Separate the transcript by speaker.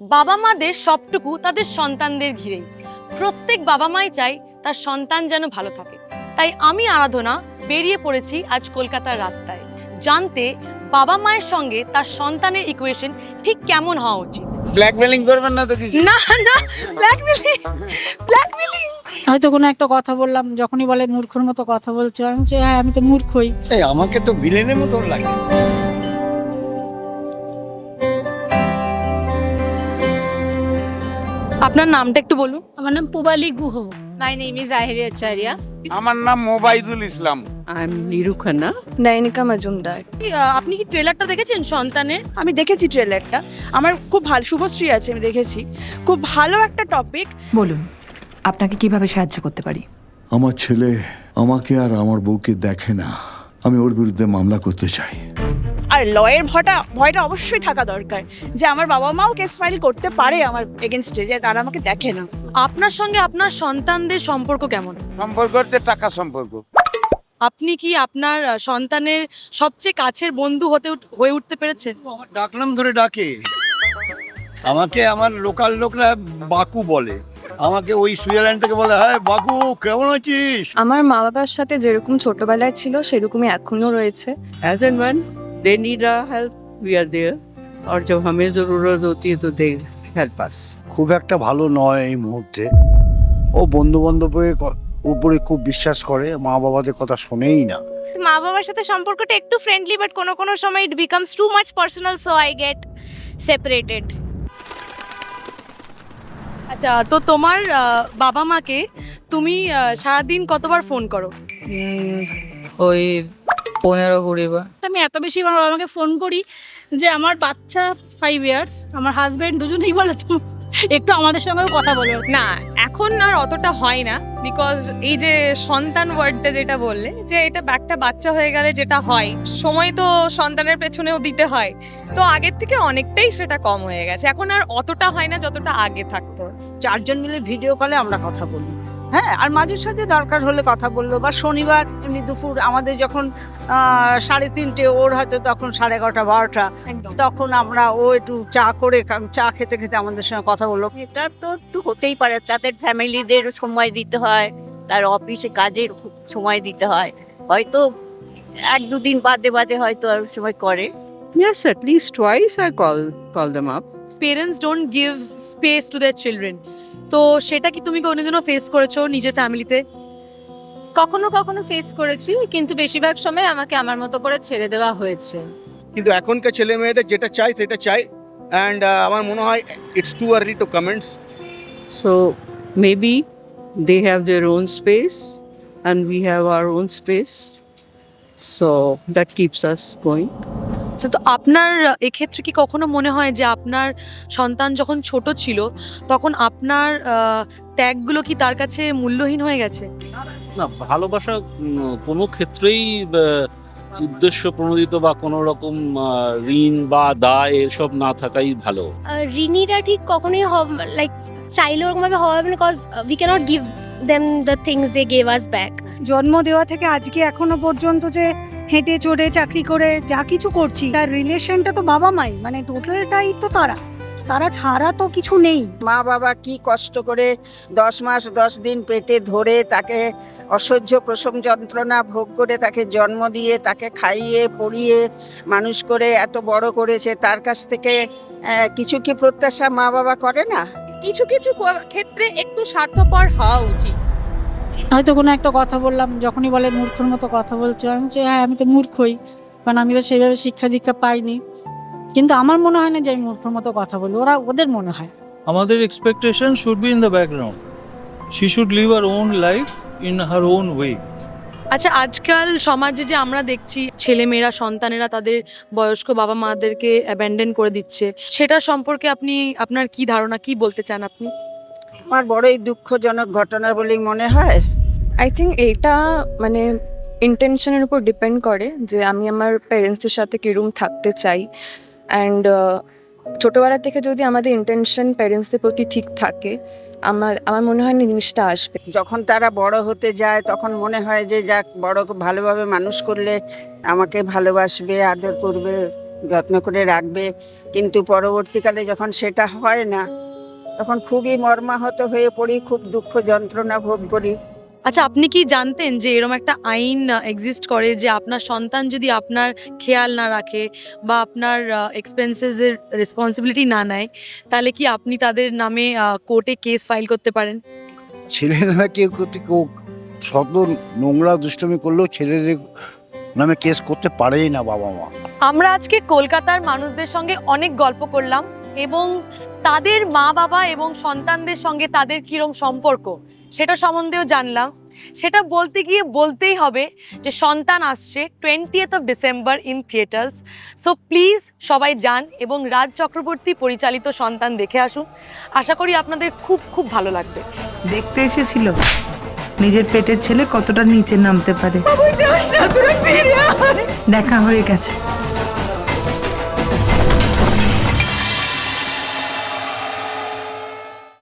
Speaker 1: বাবা মাদের সবটুকু তাদের সন্তানদের ঘিরেই। প্রত্যেক বাবা মাই চাই তার সন্তান যেন ভালো থাকে। তাই আমি আরাধনা বেরিয়ে পড়েছি আজ কলকাতার রাস্তায়। জানতে বাবা মায়ের সঙ্গে তার সন্তানের ইকুয়েশন ঠিক কেমন হওয়া উচিত?
Speaker 2: ব্ল্যাকমেলিং করবেন না তো কিছু?
Speaker 1: না না ব্ল্যাকমেলিং ব্ল্যাকমেলিং
Speaker 3: হয়তো কোনো একটা কথা বললাম যখনই বলে মূর্খর মতো কথা বলছো আমি হ্যাঁ আমি তো মূর্খই।
Speaker 2: এই আমাকে তো ভিলেনের মতো লাগে।
Speaker 1: আপনার নামটা একটু বলুন।
Speaker 3: আমার নাম Pubali Guha.
Speaker 4: My name is Ahiri Acharya.
Speaker 2: আমার নাম মোবাইদুল ইসলাম।
Speaker 4: আই এম নিরু খান্না
Speaker 5: নয়নিকা মজুমদার
Speaker 1: আপনি কি ট্রেলারটা দেখেছেন সন্তানের?
Speaker 5: আমি দেখেছি ট্রেলারটা আমার খুব ভালো শুভশ্রী আছে আমি দেখেছি। খুব ভালো একটা টপিক
Speaker 6: বলুন আপনাকে কীভাবে সাহায্য করতে পারি?
Speaker 7: আমার ছেলে আমাকে আর আমার বউকে দেখে না। আমি ওর বিরুদ্ধে মামলা করতে চাই।
Speaker 5: আর লয়ের ভয়টা ভয়টা অবশ্যই থাকা দরকার যে আমার বাবা মাও কেস ফাইল করতে পারে আমার এগেনস্টে যে তারা আমাকে দেখে না।
Speaker 1: আপনার সঙ্গে আপনার সন্তানদের সম্পর্ক কেমন?
Speaker 2: সম্পর্ক হচ্ছে টাকা সম্পর্ক।
Speaker 1: আপনি কি আপনার সন্তানের সবচেয়ে কাছের বন্ধু হতে হয়ে উঠতে পেরেছেন?
Speaker 8: ডাকনাম ধরে ডাকে। আমাকে আমার লোকাল লোকরা বাকু বলে। আমাকে ওই সুইজারল্যান্ড থেকে বলে হ্যাঁ বাকু কেমন আছিস?
Speaker 5: আমার মা বাবার সাথে যেরকম ছোটবেলায় ছিল সেরকমই এখনও রয়েছে।
Speaker 4: As when they need our help, we are there. और जब हमें जरूरत होती है तो they help us.
Speaker 8: খুব একটা ভালো নয় এই মুহূর্তে ও বন্ধু বান্ধবের উপরে খুব বিশ্বাস করে মা বাবাদের কথা শোনেই না
Speaker 9: মা বাবার সাথে সম্পর্কটা একটু ফ্রেন্ডলি বাট কোনো কোনো সময় it becomes too much personal so I get separated
Speaker 1: আচ্ছা তো তোমার আহ, বাবা মাকে তুমি আহ, সারাদিন কতবার ফোন করো
Speaker 4: ওই পনেরো কুড়ি বার
Speaker 3: আমি এত বেশি আমার বাবা মাকে ফোন করি যে আমার বাচ্চা ফাইভ ইয়ার্স আমার হাজব্যান্ড দুজনেই বলে তো একটু আমাদের সঙ্গেও কথা বলো।
Speaker 10: না এখন আর অতটা হয় না বিকজ এই যে সন্তান ওয়ার্ডটা যেটা বললে যে এটা একটা বাচ্চা হয়ে গেলে যেটা হয় সময় তো সন্তানের পেছনেও দিতে হয়। তো আগের থেকে অনেকটাই সেটা কম হয়ে গেছে এখন আর অতটা হয় না যতটা আগে থাকতো।
Speaker 11: চারজন মিলে ভিডিও কলে আমরা কথা বলি। হ্যাঁ আর মাঝে সাথে দরকার হলে কথা বলল। বা শনিবার এমনি দুপুর আমাদের যখন সাড়ে তিনটে ওর হয়তো তখন সাড়ে এগারোটা বারোটা তখন আমরা ও একটু চা করে চা খেতে খেতে আমাদের সঙ্গে কথা বলল।
Speaker 9: এটা তো একটু হতেই পারে তাদের ফ্যামিলিদের সময় দিতে হয় তার অফিসে কাজের সময় দিতে হয়। হয়তো এক দুদিন বাদে বাদে হয়তো আর সময় করে।
Speaker 4: Yes, at least twice I call call them up.
Speaker 1: Parents don't give space to their children তো সেটা কি তুমি কোনোদিনও ফেস করেছ নিজের ফ্যামিলিতে
Speaker 4: কখনো কখনো ফেস করেছি কিন্তু বেশিরভাগ সময় আমাকে আমার মতো করে ছেড়ে দেওয়া হয়েছে।
Speaker 8: কিন্তু এখনকার ছেলে মেয়েদের যেটা চাই সেটা চাই। অ্যান্ড আমার মনে হয় it's too early to comments
Speaker 4: So maybe they have their own space and we have our own space so that keeps us going.
Speaker 1: আচ্ছা তো আপনার এক্ষেত্রে কি কখনো মনে হয় যে আপনার সন্তান যখন ছোট ছিল তখন আপনার ত্যাগগুলো কি তার কাছে মূল্যহীন হয়ে গেছে?
Speaker 12: না ভালোবাসা কোনো ক্ষেত্রেই উদ্দেশ্য প্রণোদিত বা কোনো রকম ঋণ বা দায় এসব না থাকাই ভালো।
Speaker 9: ঋণীরা ঠিক কখনোই লাইক চাইলে ওরকমভাবে হবে না because we can't give them the things they gave us back
Speaker 3: জন্ম দেওয়া থেকে আজকে এখনও পর্যন্ত যে হেঁটে চড়ে চাকরি করে যা কিছু করছি তার রিলেশনটা তো বাবা মাই মানে টোটালটাই তো তারা। তারা ছাড়া তো কিছু নেই।
Speaker 11: মা বাবা কি কষ্ট করে দশ মাস দশ দিন পেটে ধরে তাকে অসহ্য প্রসব যন্ত্রণা ভোগ করে তাকে জন্ম দিয়ে তাকে খাইয়ে পড়িয়ে মানুষ করে এত বড় করেছে তার কাছ থেকে কিছু কি প্রত্যাশা মা বাবা করে না?
Speaker 10: কিছু কিছু ক্ষেত্রে একটু স্বার্থপর হওয়া উচিত।
Speaker 3: হয়তো কোনো একটা কথা বললাম যখনই বলে মূর্খর মতো কথা বলছো আমি বলছি হ্যাঁ আমি তো মূর্খই কারণ আমি তো সেইভাবে শিক্ষা দীক্ষা পাইনি। কিন্তু আমার মনে হয় না যে আমি মূর্খর মতো কথা বলি ওরা ওদের মনে হয়।
Speaker 13: আমাদের expectation should be in the background she should live her own life in her own way
Speaker 1: আচ্ছা আজকাল সমাজে যে আমরা দেখছি ছেলেমেয়েরা সন্তানেরা তাদের বয়স্ক বাবা মাদেরকে অ্যাবেন্ডেন করে দিচ্ছে সেটা সম্পর্কে আপনি আপনার কি ধারণা কি বলতে চান আপনি?
Speaker 11: আমার বড়ই দুঃখজনক ঘটনা বলেই মনে হয়?
Speaker 5: আই থিঙ্ক এইটা মানে ইন্টেনশনের উপর ডিপেন্ড করে যে আমি আমার প্যারেন্টসদের সাথে কিরম থাকতে চাই। অ্যান্ড ছোটোবেলা থেকে যদি আমাদের ইন্টেনশন প্যারেন্টসদের প্রতি ঠিক থাকে আমার আমার মনে হয় না জিনিসটা আসবে।
Speaker 11: যখন তারা বড় হতে যায় তখন মনে হয় যে যাক বড় ভালোভাবে মানুষ করলে আমাকে ভালোবাসবে আদর করবে যত্ন করে রাখবে। কিন্তু পরবর্তীকালে যখন সেটা হয় না তখন খুবই মর্মাহত হয়ে পড়ি খুব দুঃখ যন্ত্রণা ভোগ করি।
Speaker 1: আচ্ছা আপনি কি জানতেন যে এরকম একটা আইন এক্সিস্ট করে যে আপনার সন্তান যদি আপনার খেয়াল না রাখে বা আপনার এক্সপেন্সেসের রেসপন্সিবিলিটি না নেয় তাহলে কি আপনি তাদের নামে কোর্টে কেস ফাইল করতে পারেন?
Speaker 8: ছেলেরা কেউ কেউ শত নোংরা দুষ্টমি করলেও ছেলেদের নামে কেস করতে পারেই না বাবা মা।
Speaker 1: আমরা আজকে কলকাতার মানুষদের সঙ্গে অনেক গল্প করলাম এবং তাদের মা বাবা এবং সন্তানদের সঙ্গে তাদের কিরম সম্পর্ক? সেটা সম্বন্ধেও জানলাম। সেটা বলতে গিয়ে বলতেই হবে যে সন্তান আসছে twentieth of December in theatres so please সবাই যান এবং রাজ চক্রবর্তী পরিচালিত সন্তান দেখে আসুন। আশা করি আপনাদের খুব খুব ভালো লাগবে।
Speaker 14: দেখতে এসেছিল। নিজের পেটের ছেলে কতটা নিচে নামতে পারে? দেখা হয়ে গেছে।